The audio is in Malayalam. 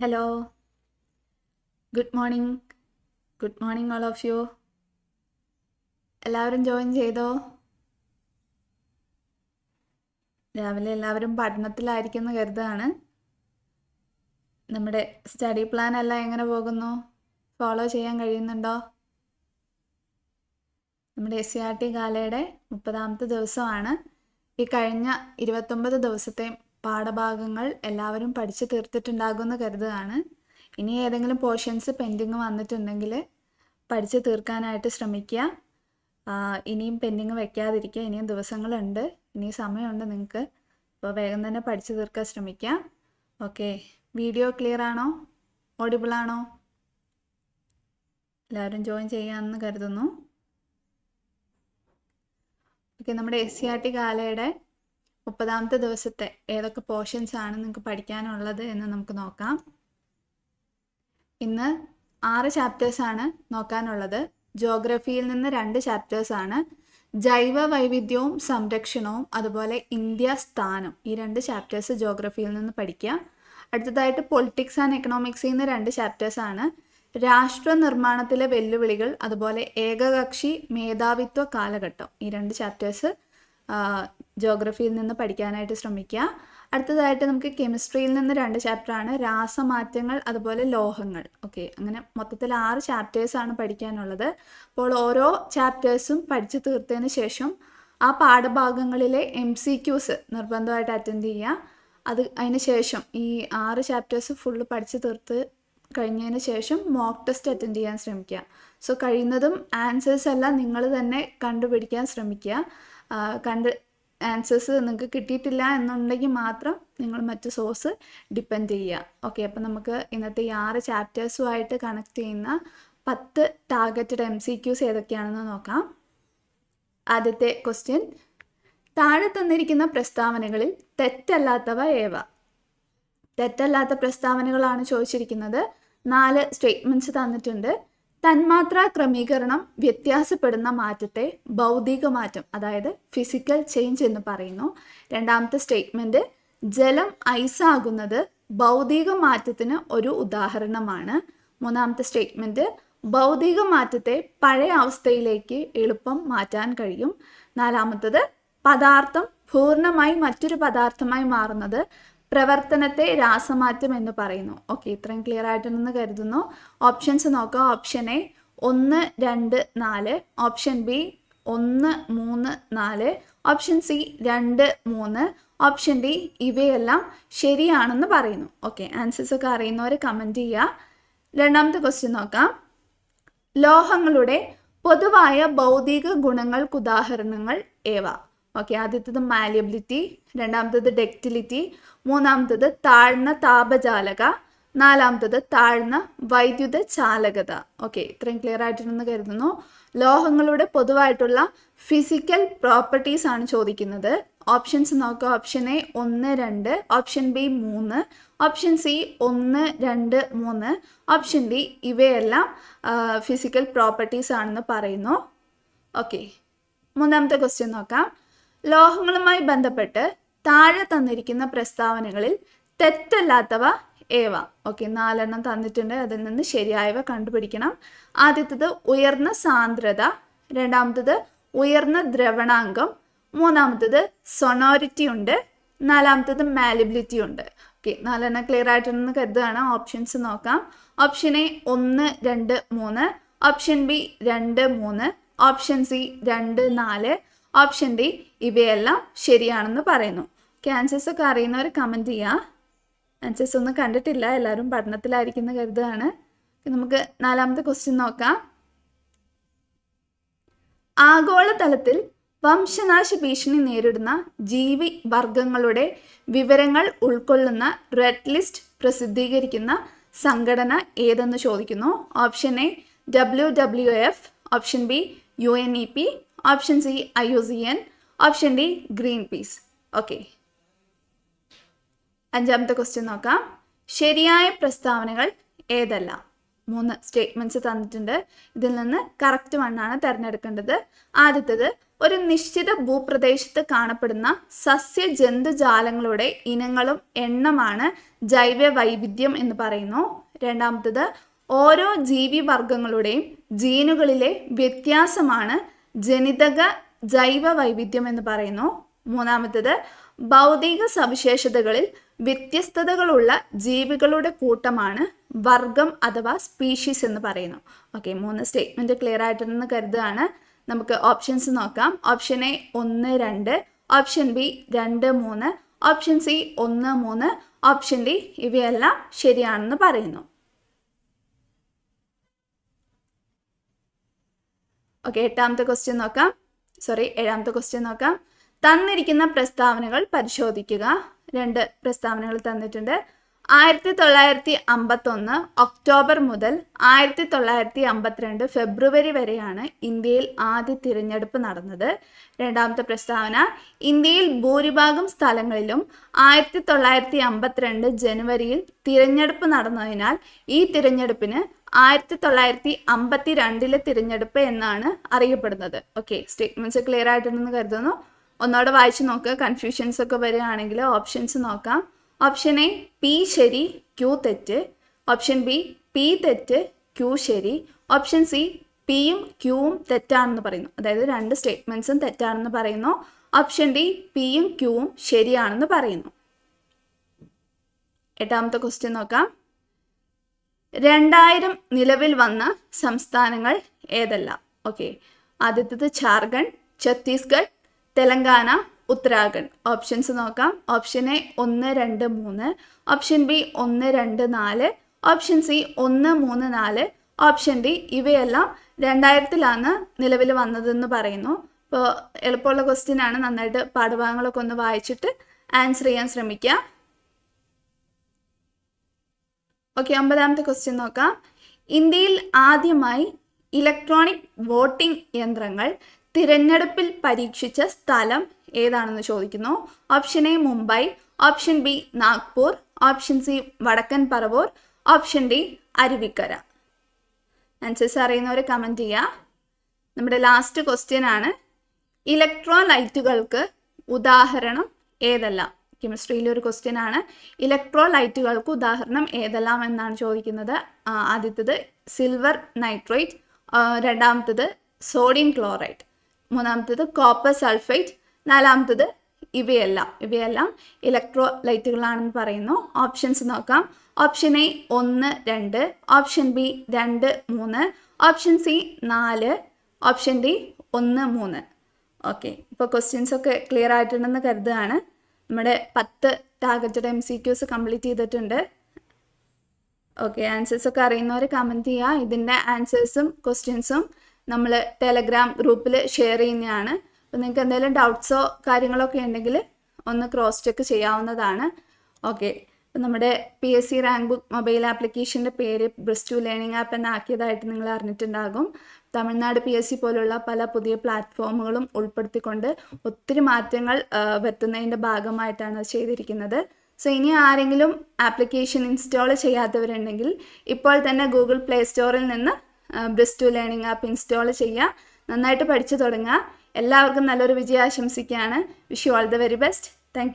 Hello good morning good morning all of you എല്ലാവരും ജോയിൻ ചെയ്തോ? രാവിലെ എല്ലാവരും പഠനത്തിലായിരിക്കുമെന്ന് കരുതാണ് നമ്മുടെ സ്റ്റഡി പ്ലാൻ എല്ലാം എങ്ങനെ പോകുന്നു? ഫോളോ ചെയ്യാൻ കഴിയുന്നുണ്ടോ? നമ്മുടെ എസ് സി ആർ ടി ഗാലയുടെ മുപ്പതാമത്തെ ദിവസമാണ്. ഈ കഴിഞ്ഞ ഇരുപത്തൊമ്പത് ദിവസത്തെ പാഠഭാഗങ്ങൾ എല്ലാവരും പഠിച്ചു തീർത്തിട്ടുണ്ടാകുമെന്ന് കരുതുകയാണ്. ഇനി ഏതെങ്കിലും പോർഷൻസ് പെൻഡിങ് വന്നിട്ടുണ്ടെങ്കിൽ പഠിച്ചു തീർക്കാനായിട്ട് ശ്രമിക്കുക. ഇനിയും പെൻഡിങ് വെക്കാതിരിക്കുക. ഇനിയും ദിവസങ്ങളുണ്ട്. ഇനിയും സമയമുണ്ട് നിങ്ങൾക്ക്. അപ്പോൾ വേഗം തന്നെ പഠിച്ചു തീർക്കാൻ ശ്രമിക്കുക. ഓക്കെ. വീഡിയോ ക്ലിയർ ആണോ? ഓഡിബിൾ ആണോ? എല്ലാവരും ജോയിൻ ചെയ്യാമെന്ന് കരുതുന്നു. ഓക്കെ നമ്മുടെ എസ് സി ആർ ടി കാലയുടെ മുപ്പതാമത്തെ ദിവസത്തെ ഏതൊക്കെ പോർഷൻസ് ആണ് നിങ്ങൾക്ക് പഠിക്കാനുള്ളത് എന്ന് നമുക്ക് നോക്കാം. ഇന്ന് ആറ് ചാപ്റ്റേഴ്സ് ആണ് നോക്കാനുള്ളത്. ജോഗ്രഫിയിൽ നിന്ന് രണ്ട് ചാപ്റ്റേഴ്സ് ആണ്. ജൈവ വൈവിധ്യവും സംരക്ഷണവും അതുപോലെ ഇന്ത്യ സ്ഥാനം ഈ രണ്ട് ചാപ്റ്റേഴ്സ് ജോഗ്രഫിയിൽ നിന്ന് പഠിക്കുക. അടുത്തതായിട്ട് പൊളിറ്റിക്സ് ആൻഡ് എക്കണോമിക്സിൽ നിന്ന് രണ്ട് ചാപ്റ്റേഴ്സ് ആണ്. രാഷ്ട്ര നിർമ്മാണത്തിലെ വെല്ലുവിളികൾ അതുപോലെ ഏകകക്ഷി മേധാവിത്വ കാലഘട്ടം ഈ രണ്ട് ചാപ്റ്റേഴ്സ് ജോഗ്രഫിയിൽ നിന്ന് പഠിക്കാനായിട്ട് ശ്രമിക്കുക. അടുത്തതായിട്ട് നമുക്ക് കെമിസ്ട്രിയിൽ നിന്ന് രണ്ട് ചാപ്റ്ററാണ് രാസമാറ്റങ്ങൾ അതുപോലെ ലോഹങ്ങൾ. ഓക്കെ അങ്ങനെ മൊത്തത്തിൽ ആറ് ചാപ്റ്റേഴ്സാണ് പഠിക്കാനുള്ളത്. അപ്പോൾ ഓരോ ചാപ്റ്റേഴ്സും പഠിച്ചു തീർത്തതിന് ശേഷം ആ പാഠഭാഗങ്ങളിലെ എം സി ക്യൂസ് നിർബന്ധമായിട്ട് അറ്റൻഡ് ചെയ്യുക. അത് അതിന് ശേഷം ഈ ആറ് ചാപ്റ്റേഴ്സ് ഫുള്ള് പഠിച്ചു തീർത്ത് കഴിഞ്ഞതിന് ശേഷം മോക്ക് ടെസ്റ്റ് അറ്റൻഡ് ചെയ്യാൻ ശ്രമിക്കുക. സോ കഴിയുന്നതും ആൻസേഴ്സ് എല്ലാം നിങ്ങൾ തന്നെ കണ്ടുപിടിക്കാൻ ശ്രമിക്കുക. കണ്ട് ആൻസേഴ്സ് നിങ്ങൾക്ക് കിട്ടിയിട്ടില്ല എന്നുണ്ടെങ്കിൽ മാത്രം നിങ്ങൾ മറ്റു സോഴ്സ് ഡിപ്പെൻഡ് ചെയ്യുക. ഓക്കെ അപ്പം നമുക്ക് ഇന്നത്തെ ഈ ആറ് ചാപ്റ്റേഴ്സുമായിട്ട് കണക്ട് ചെയ്യുന്ന പത്ത് ടാർഗറ്റഡ് എം സി ക്യൂസ് ഏതൊക്കെയാണെന്ന് നോക്കാം. ആദ്യത്തെ ക്വസ്റ്റ്യൻ താഴെ തന്നിരിക്കുന്ന പ്രസ്താവനകളിൽ തെറ്റല്ലാത്തവ ഏവ? തെറ്റല്ലാത്ത പ്രസ്താവനകളാണ് ചോദിച്ചിരിക്കുന്നത്. നാല് സ്റ്റേറ്റ്മെന്റ്സ് തന്നിട്ടുണ്ട്. തന്മാത്രാ ക്രമീകരണം വ്യത്യാസപ്പെടുന്ന മാറ്റത്തെ ഭൗതിക മാറ്റം അതായത് ഫിസിക്കൽ ചേഞ്ച് എന്ന് പറയുന്നു. രണ്ടാമത്തെ സ്റ്റേറ്റ്മെന്റ് ജലം ഐസാകുന്നത് ഭൗതിക മാറ്റത്തിന് ഒരു ഉദാഹരണമാണ്. മൂന്നാമത്തെ സ്റ്റേറ്റ്മെന്റ് ഭൗതിക മാറ്റത്തെ പഴയ അവസ്ഥയിലേക്ക് എളുപ്പം മാറ്റാൻ കഴിയും. നാലാമത്തത് പദാർത്ഥം പൂർണമായി മറ്റൊരു പദാർത്ഥമായി മാറുന്നത് പ്രവർത്തനത്തെ രാസമാറ്റം എന്ന് പറയുന്നു. ഓക്കെ ഇത്രയും ക്ലിയർ ആയിട്ടുണ്ടെന്ന് കരുതുന്നു. ഓപ്ഷൻസ് നോക്കാം. ഓപ്ഷൻ എ ഒന്ന് രണ്ട് നാല്. ഓപ്ഷൻ ബി ഒന്ന് മൂന്ന് നാല്. ഓപ്ഷൻ സി രണ്ട് മൂന്ന്. ഓപ്ഷൻ ഡി ഇവയെല്ലാം ശരിയാണെന്ന് പറയുന്നു. ഓക്കെ ആൻസേഴ്സ് ഒക്കെ അറിയുന്നവർ കമന്റ് ചെയ്യുക രണ്ടാമത്തെ ക്വസ്റ്റ്യൻ നോക്കാം. ലോഹങ്ങളുടെ പൊതുവായ ഭൗതിക ഗുണങ്ങൾക്കുദാഹരണങ്ങൾ ഏവ? ഓക്കെ ആദ്യത്തത് മാലിയബിലിറ്റി രണ്ടാമത്തത് ഡെക്റ്റിലിറ്റി മൂന്നാമത്തത് താഴ്ന്ന താപചാലക നാലാമത്തത് താഴ്ന്ന വൈദ്യുത ചാലകത ഓക്കെ ഇത്രയും ക്ലിയർ ആയിട്ടുണ്ടെന്ന് കരുതുന്നു. ലോഹങ്ങളുടെ പൊതുവായിട്ടുള്ള ഫിസിക്കൽ പ്രോപ്പർട്ടീസ് ആണ് ചോദിക്കുന്നത്. ഓപ്ഷൻസ് നോക്കുക. ഓപ്ഷൻ എ ഒന്ന് രണ്ട്. ഓപ്ഷൻ ബി മൂന്ന്. ഓപ്ഷൻ സി ഒന്ന് രണ്ട് മൂന്ന്. ഓപ്ഷൻ ഡി ഇവയെല്ലാം ഫിസിക്കൽ പ്രോപ്പർട്ടീസ് ആണെന്ന് പറയുന്നു. ഓക്കെ മൂന്നാമത്തെ ക്വസ്റ്റ്യൻ നോക്കാം. ലോഹങ്ങളുമായി ബന്ധപ്പെട്ട് താഴെ തന്നിരിക്കുന്ന പ്രസ്താവനകളിൽ തെറ്റല്ലാത്തവ ഏവ. ഓക്കെ നാലെണ്ണം തന്നിട്ടുണ്ട്. അതിൽ നിന്ന് ശരിയായവ കണ്ടുപിടിക്കണം. ആദ്യത്തത് ഉയർന്ന സാന്ദ്രത രണ്ടാമത്തത് ഉയർന്ന ദ്രവണാംഗം മൂന്നാമത്തത് സൊണോറിറ്റി ഉണ്ട് നാലാമത്തത് മാലിബിലിറ്റി ഉണ്ട്. ഓക്കെ നാലെണ്ണം ക്ലിയർ ആയിട്ടുണ്ടെന്ന് കരുതുകയാണ്. ഓപ്ഷൻസ് നോക്കാം. ഓപ്ഷൻ എ ഒന്ന് രണ്ട് മൂന്ന്. ഓപ്ഷൻ ബി രണ്ട് മൂന്ന്. ഓപ്ഷൻ സി രണ്ട് നാല്. ഓപ്ഷൻ ഡി ഇവയെല്ലാം ശരിയാണെന്ന് പറയുന്നു. ഓക്കെ ആൻസേഴ്സ് ഒക്കെ അറിയുന്നവർ കമന്റ് ചെയ്യുക ആൻസേഴ്സ് ഒന്നും കണ്ടിട്ടില്ല എല്ലാവരും പഠനത്തിലായിരിക്കുന്ന കരുതുകയാണ്. നമുക്ക് നാലാമത്തെ ക്വസ്റ്റ്യൻ നോക്കാം. ആഗോളതലത്തിൽ വംശനാശ ഭീഷണി നേരിടുന്ന ജീവി വർഗങ്ങളുടെ വിവരങ്ങൾ ഉൾക്കൊള്ളുന്ന റെഡ് ലിസ്റ്റ് പ്രസിദ്ധീകരിക്കുന്ന സംഘടന ഏതെന്ന് ചോദിക്കുന്നു? Option A W W F option B U N E P option C I U C N option D Greenpeace okay അഞ്ചാമത്തെ ക്വസ്റ്റ്യൻ നോക്കാം. ശരിയായ പ്രസ്താവനകൾ ഏതെല്ലാം? മൂന്ന് സ്റ്റേറ്റ്മെന്റ്സ് തന്നിട്ടുണ്ട്. ഇതിൽ നിന്ന് കറക്റ്റ് വണ്ണാണ് തിരഞ്ഞെടുക്കേണ്ടത്. ആദ്യത്തേത് ഒരു നിശ്ചിത ഭൂപ്രദേശത്ത് കാണപ്പെടുന്ന സസ്യ ജന്തുജാലങ്ങളുടെ ഇനങ്ങളും എണ്ണമാണ് ജൈവ വൈവിധ്യം എന്ന് പറയുന്നു. രണ്ടാമത്തത് ഓരോ ജീവിവർഗങ്ങളുടെയും ജീനുകളിലെ വ്യത്യാസമാണ് ജനിതക ജൈവ വൈവിധ്യം എന്ന് പറയുന്നു. മൂന്നാമത്തത് ഭൗതിക സവിശേഷതകളിൽ വ്യത്യസ്തതകളുള്ള ജീവികളുടെ കൂട്ടമാണ് വർഗം അഥവാ സ്പീഷീസ് എന്ന് പറയുന്നു. ഓക്കെ മൂന്ന് സ്റ്റേറ്റ്മെന്റ് ക്ലിയർ ആയിട്ടുണ്ടെന്ന് കരുതുകയാണ്. നമുക്ക് ഓപ്ഷൻസ് നോക്കാം. ഓപ്ഷൻ എ ഒന്ന് രണ്ട് ഓപ്ഷൻ ബി രണ്ട് മൂന്ന് ഓപ്ഷൻ സി ഒന്ന് മൂന്ന് ഓപ്ഷൻ ഡി ഇവയെല്ലാം ശരിയാണെന്ന് പറയുന്നു. ഓക്കെ എട്ടാമത്തെ ക്വസ്റ്റ്യൻ നോക്കാം. സോറി ഏഴാമത്തെ ക്വസ്റ്റ്യൻ നോക്കാം. തന്നിരിക്കുന്ന പ്രസ്താവനകൾ പരിശോധിക്കുക. രണ്ട് പ്രസ്താവനകൾ തന്നിട്ടുണ്ട്. ആയിരത്തി തൊള്ളായിരത്തി അമ്പത്തൊന്ന് ഒക്ടോബർ മുതൽ ആയിരത്തി തൊള്ളായിരത്തി അമ്പത്തിരണ്ട് ഫെബ്രുവരി വരെയാണ് ഇന്ത്യയിൽ ആദ്യ തിരഞ്ഞെടുപ്പ് നടന്നത്. രണ്ടാമത്തെ പ്രസ്താവന ഇന്ത്യയിൽ ഭൂരിഭാഗം സ്ഥലങ്ങളിലും ആയിരത്തി തൊള്ളായിരത്തി അമ്പത്തിരണ്ട് ജനുവരിയിൽ തിരഞ്ഞെടുപ്പ് നടന്നതിനാൽ ഈ തിരഞ്ഞെടുപ്പിന് ആയിരത്തി തൊള്ളായിരത്തി അമ്പത്തി രണ്ടിലെ തിരഞ്ഞെടുപ്പ് എന്നാണ് അറിയപ്പെടുന്നത്. ഓക്കെ സ്റ്റേറ്റ്മെന്റ്സ് ക്ലിയർ ആയിട്ടുണ്ടെന്ന് കരുതുന്നു. ഒന്നോടെ വായിച്ചു നോക്കുക കൺഫ്യൂഷൻസ് ഒക്കെ വരികയാണെങ്കിൽ ഓപ്ഷൻസ് നോക്കാം. ഓപ്ഷൻ എ പി ശരി ക്യൂ തെറ്റ്. ഓപ്ഷൻ ബി പി തെറ്റ് ക്യൂ ശരി. ഓപ്ഷൻ സി പിയും ക്യൂവും തെറ്റാണെന്ന് പറയുന്നു. അതായത് രണ്ട് സ്റ്റേറ്റ്മെന്റ്സും തെറ്റാണെന്ന് പറയുന്നു. ഓപ്ഷൻ ഡി പിയും ക്യൂവും ശരിയാണെന്ന് പറയുന്നു. എട്ടാമത്തെ ക്വസ്റ്റ്യൻ നോക്കാം. രണ്ടായിരം നിലവിൽ വന്ന സംസ്ഥാനങ്ങൾ ഏതെല്ലാം? ഓക്കെ. ആദ്യത്തേത് ജാർഖണ്ഡ് ഛത്തീസ്ഗഡ് തെലങ്കാന ഉത്തരാഖണ്ഡ്. ഓപ്ഷൻസ് നോക്കാം. ഓപ്ഷൻ എ ഒന്ന് രണ്ട് മൂന്ന് ഓപ്ഷൻ ബി ഒന്ന് രണ്ട് നാല് ഓപ്ഷൻ സി ഒന്ന് മൂന്ന് നാല് ഓപ്ഷൻ ഡി ഇവയെല്ലാം രണ്ടായിരത്തിലാണ് നിലവിൽ വന്നതെന്ന് പറയുന്നു. ഇപ്പോൾ എളുപ്പമുള്ള ക്വസ്റ്റ്യൻ ആണ്. നന്നായിട്ട് പാഠഭാഗങ്ങളൊക്കെ ഒന്ന് വായിച്ചിട്ട് ആൻസർ ചെയ്യാൻ ശ്രമിക്കുക. ഓക്കെ ഒമ്പതാമത്തെ ക്വസ്റ്റ്യൻ നോക്കാം. ഇന്ത്യയിൽ ആദ്യമായി ഇലക്ട്രോണിക് വോട്ടിംഗ് യന്ത്രങ്ങൾ തിരഞ്ഞെടുപ്പിൽ പരീക്ഷിച്ച സ്ഥലം ഏതാണെന്ന് ചോദിക്കുന്നു. Option A Mumbai option B Nagpur option C Vadakkan Paravur. Option D Aruvikkara. Answers അറിയുന്നവർ കമന്റ് ചെയ്യുക നമ്മുടെ ലാസ്റ്റ് ക്വസ്റ്റ്യൻ ആണ്. ഇലക്ട്രോലൈറ്റുകൾക്ക് ഉദാഹരണം ഏതെല്ലാം? കെമിസ്ട്രിയിലെ ഒരു ക്വസ്റ്റ്യൻ ആണ് ഇലക്ട്രോലൈറ്റുകൾക്ക് ഉദാഹരണം ഏതെല്ലാം എന്നാണ് ചോദിക്കുന്നത്? ആദ്യത്തത് സിൽവർ നൈട്രേറ്റ് രണ്ടാമത്തേത് സോഡിയം ക്ലോറൈഡ് മൂന്നാമത്തേത് കോപ്പർ സൾഫൈറ്റ് നാലാമത്തേത് ഇവയെല്ലാം. ഇവയെല്ലാം ഇലക്ട്രോലൈറ്റുകളാണെന്ന് പറയുന്നു. ഓപ്ഷൻസ് നോക്കാം. ഓപ്ഷൻ എ ഒന്ന് രണ്ട്. ഓപ്ഷൻ ബി രണ്ട് മൂന്ന്. ഓപ്ഷൻ സി നാല്. ഓപ്ഷൻ ഡി ഒന്ന് മൂന്ന്. ഓക്കെ. ഇപ്പോൾ ക്വസ്റ്റ്യൻസ് ഒക്കെ ക്ലിയർ ആയിട്ടുണ്ടെന്ന് കരുതുകയാണ്. നമ്മുടെ പത്ത് targeted M C Qs complete ചെയ്തിട്ടുണ്ട്. ഓക്കെ ആൻസേഴ്സ് ഒക്കെ അറിയുന്നവർ കമന്റ് ചെയ്യുക ഇതിന്റെ ആൻസേഴ്സും ക്വസ്റ്റ്യൻസും നമ്മൾ ടെലഗ്രാം ഗ്രൂപ്പിൽ ഷെയർ ചെയ്യുന്നതാണ്. അപ്പോൾ നിങ്ങൾക്ക് എന്തെങ്കിലും ഡൗട്ട്സോ കാര്യങ്ങളൊക്കെ ഉണ്ടെങ്കിൽ ഒന്ന് ക്രോസ് ചെക്ക് ചെയ്യാവുന്നതാണ്. ഓക്കെ നമ്മുടെ P S C rank book mobile ആപ്ലിക്കേഷന്റെ പേര് ബ്രസ് ടു ലേണിംഗ് ആപ്പ് എന്നാക്കിയതായിട്ട് നിങ്ങൾ അറിഞ്ഞിട്ടുണ്ടാകും. തമിഴ്നാട് പി എസ് സി പോലുള്ള പല പുതിയ പ്ലാറ്റ്ഫോമുകളും ഉൾപ്പെടുത്തിക്കൊണ്ട് ഒത്തിരി മാറ്റങ്ങൾ വരുത്തുന്നതിന്റെ ഭാഗമായിട്ടാണ് ചെയ്തിരിക്കുന്നത്. സോ ഇനി ആരെങ്കിലും ആപ്ലിക്കേഷൻ ഇൻസ്റ്റാൾ ചെയ്യാത്തവരുണ്ടെങ്കിൽ ഇപ്പോൾ തന്നെ ഗൂഗിൾ പ്ലേ സ്റ്റോറിൽ നിന്ന് ബ്രസ് ടു ലേണിംഗ് ആപ്പ് ഇൻസ്റ്റാൾ ചെയ്യുക. നന്നായിട്ട് പഠിച്ചു തുടങ്ങുക. എല്ലാവർക്കും നല്ലൊരു വിജയം ആശംസിക്കുകയാണ് wish you all the very best thank